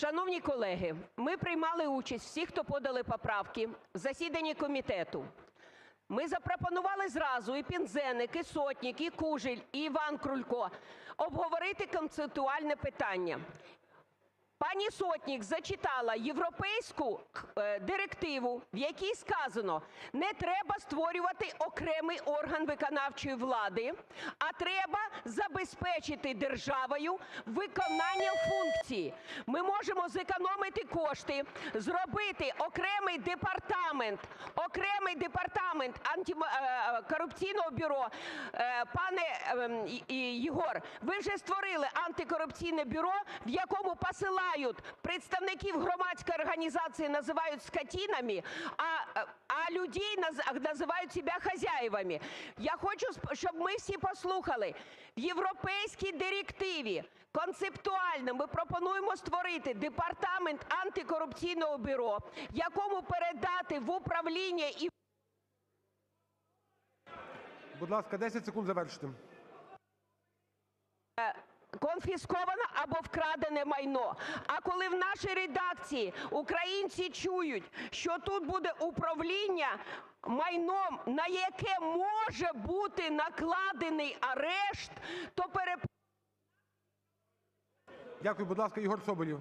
Шановні колеги, ми приймали участь, всі, хто подали поправки, в засіданні комітету. Ми запропонували зразу і Пінзеник, і Сотник, і Кужель, і Іван Крулько обговорити концептуальне питання. Пані Сотник зачитала європейську е, директиву, в якій сказано: не треба створювати окремий орган виконавчої влади, а треба забезпечити державою виконання функції. Ми можемо зекономити кошти, зробити окремий департамент, окремий департамент антикорупційного бюро. Е, Пане ем, Єгор, ви вже створили антикорупційне бюро, в якому посилають представників громадської організації, називають скотинами, а, е, а людей наз- називають себе хазяєвами. Я хочу, щоб ми всі послухали. В європейській директиві концептуально ми пропонуємо створити департамент антикорупційного бюро, якому передати в управління і Будь ласка, 10 секунд завершити. Конфісковане або вкрадене майно. А коли в нашій редакції українці чують, що тут буде управління майном, на яке може бути накладений арешт, то переп... Дякую. Будь ласка, Ігор Соболєв.